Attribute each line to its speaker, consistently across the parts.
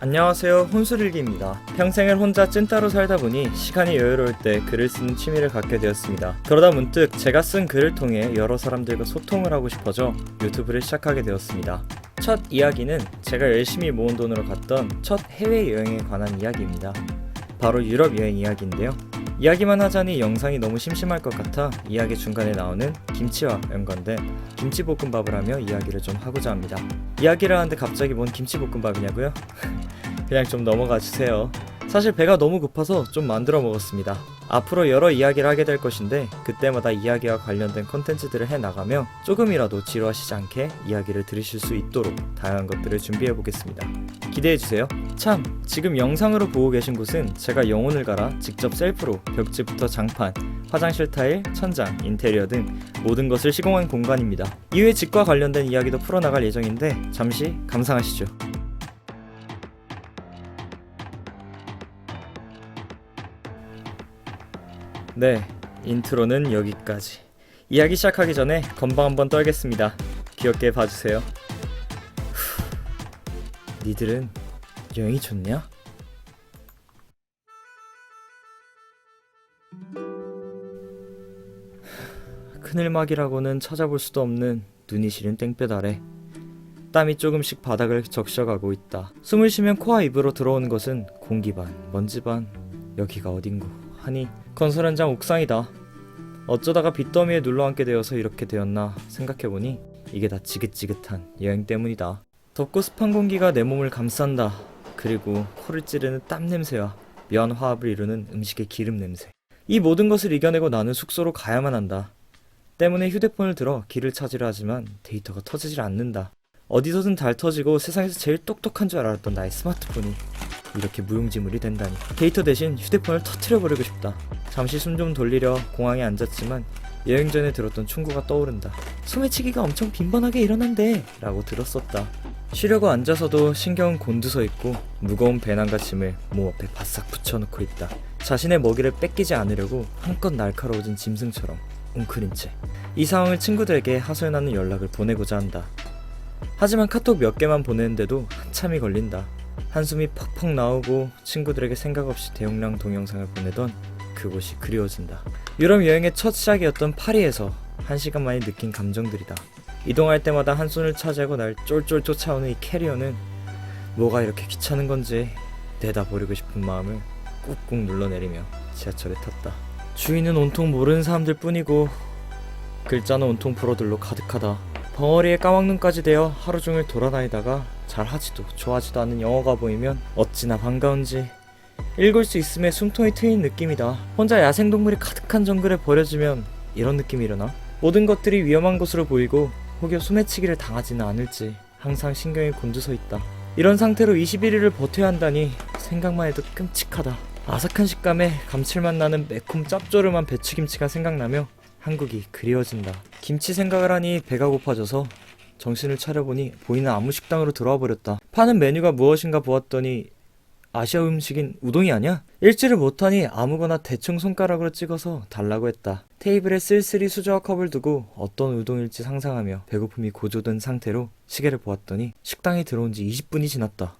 Speaker 1: 안녕하세요. 혼술일기입니다. 평생을 혼자 찐따로 살다 보니 시간이 여유로울 때 글을 쓰는 취미를 갖게 되었습니다. 그러다 문득 제가 쓴 글을 통해 여러 사람들과 소통을 하고 싶어져 유튜브를 시작하게 되었습니다. 첫 이야기는 제가 열심히 모은 돈으로 갔던 첫 해외여행에 관한 이야기입니다. 바로 유럽 여행 이야기인데요 이야기만 하자니 영상이 너무 심심할 것 같아 이야기 중간에 나오는 김치와 연관된 김치볶음밥을 하며 이야기를 좀 하고자 합니다 이야기를 하는데 갑자기 뭔 김치볶음밥이냐고요? 그냥 좀 넘어가 주세요. 사실 배가 너무 고파서 좀 만들어 먹었습니다. 앞으로 여러 이야기를 하게 될 것인데 그때마다 이야기와 관련된 컨텐츠들을 해 나가며 조금이라도 지루하시지 않게 이야기를 들으실 수 있도록 다양한 것들을 준비해 보겠습니다. 기대해 주세요. 참, 지금 영상으로 보고 계신 곳은 제가 영혼을 갈아 직접 셀프로 벽지부터 장판, 화장실 타일, 천장, 인테리어 등 모든 것을 시공한 공간입니다. 이후에 집과 관련된 이야기도 풀어나갈 예정인데 잠시 감상하시죠. 네, 인트로는 여기까지. 이야기 시작하기 전에 건방 한번 떨겠습니다. 귀엽게 봐주세요. 후, 니들은 여행이 좋냐? 그늘막이라고는 찾아볼 수도 없는 눈이 시린 땡볕 아래 땀이 조금씩 바닥을 적셔가고 있다. 숨을 쉬면 코와 입으로 들어오는 것은 공기 반, 먼지 반, 여기가 어딘고 하니 건설 현장 옥상이다. 어쩌다가 빚더미에 눌러앉게 되어서 이렇게 되었나 생각해보니 이게 다 지긋지긋한 여행 때문이다. 덥고 습한 공기가 내 몸을 감싼다. 그리고 코를 찌르는 땀 냄새와 면 화합을 이루는 음식의 기름 냄새. 이 모든 것을 이겨내고 나는 숙소로 가야만 한다. 때문에 휴대폰을 들어 길을 찾으려 하지만 데이터가 터지질 않는다. 어디서든 잘 터지고 세상에서 제일 똑똑한 줄 알았던 나의 스마트폰이 이렇게 무용지물이 된다니. 데이터 대신 휴대폰을 터트려 버리고 싶다. 잠시 숨 좀 돌리려 공항에 앉았지만 여행 전에 들었던 충고가 떠오른다. 소매치기가 엄청 빈번하게 일어난대 라고 들었었다. 쉬려고 앉아서도 신경은 곤두서 있고 무거운 배낭과 짐을 몸 앞에 바싹 붙여놓고 있다. 자신의 먹이를 뺏기지 않으려고 한껏 날카로워진 짐승처럼 웅크린 채 이 상황을 친구들에게 하소연하는 연락을 보내고자 한다. 하지만 카톡 몇 개만 보내는데도 한참이 걸린다. 한숨이 퍽퍽 나오고 친구들에게 생각 없이 대용량 동영상을 보내던 그곳이 그리워진다. 유럽 여행의 첫 시작이었던 파리에서 한 시간 만에 느낀 감정들이다. 이동할 때마다 한 손을 차지하고 날 쫄쫄 쫓아오는 이 캐리어는 뭐가 이렇게 귀찮은 건지 내다버리고 싶은 마음을 꾹꾹 눌러내리며 지하철에 탔다. 주인은 온통 모르는 사람들 뿐이고 글자는 온통 불어들로 가득하다. 벙어리에 까막눈까지 대어 하루 종일 돌아다니다가 잘하지도 좋아하지도 않는 영어가 보이면 어찌나 반가운지 읽을 수 있음에 숨통이 트인 느낌이다. 혼자 야생동물이 가득한 정글에 버려지면 이런 느낌이려나? 모든 것들이 위험한 것으로 보이고 혹여 소매치기를 당하지는 않을지 항상 신경이 곤두서 있다. 이런 상태로 21일을 버텨야 한다니 생각만 해도 끔찍하다. 아삭한 식감에 감칠맛 나는 매콤 짭조름한 배추김치가 생각나며 한국이 그리워진다. 김치 생각을 하니 배가 고파져서 정신을 차려보니 보이는 아무 식당으로 들어와 버렸다. 파는 메뉴가 무엇인가 보았더니 아시아 음식인 우동이 아니야? 읽지를 못하니 아무거나 대충 손가락으로 찍어서 달라고 했다. 테이블에 쓸쓸히 수저와 컵을 두고 어떤 우동일지 상상하며 배고픔이 고조된 상태로 시계를 보았더니 식당에 들어온 지 20분이 지났다.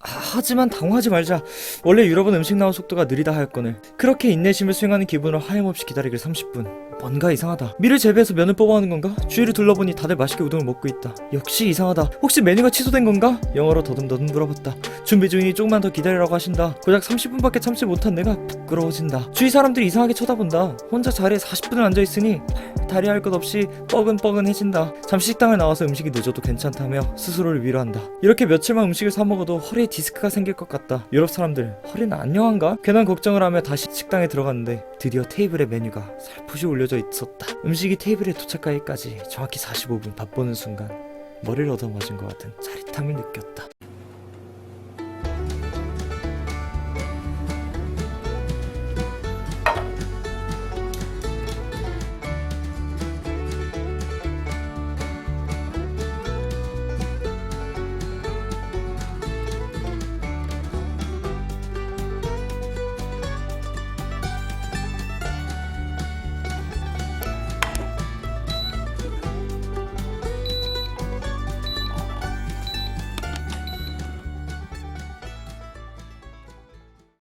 Speaker 1: 하- 하지만 당황하지 말자. 원래 유럽은 음식 나온 속도가 느리다 하였거늘. 그렇게 인내심을 수행하는 기분으로 하염없이 기다리길 30분. 뭔가 이상하다. 밀을 재배해서 면을 뽑아오는 건가? 주위를 둘러보니 다들 맛있게 우동을 먹고 있다. 역시 이상하다. 혹시 메뉴가 취소된 건가? 영어로 더듬더듬 물어봤다. 준비 중이니 조금만 더 기다리라고 하신다. 고작 30분밖에 참지 못한 내가 부끄러워진다. 주위 사람들이 이상하게 쳐다본다. 혼자 자리에 40분을 앉아있으니 다리 할 것 없이 뻐근뻐근해진다. 잠시 식당을 나와서 음식이 늦어도 괜찮다며 스스로를 위로한다. 이렇게 며칠만 음식을 사 먹어도 허리에 디스크가 생길 것 같다. 유럽 사람들 허리는 안녕한가? 괜한 걱정을 하며 다시 식당에 들어갔는데 드디어 테이블에 메뉴가 살포시 올려져 있었다. 음식이 테이블에 도착하기까지 정확히 45분 바쁘는 순간 머리를 얻어맞은 것 같은 짜릿함을 느꼈다.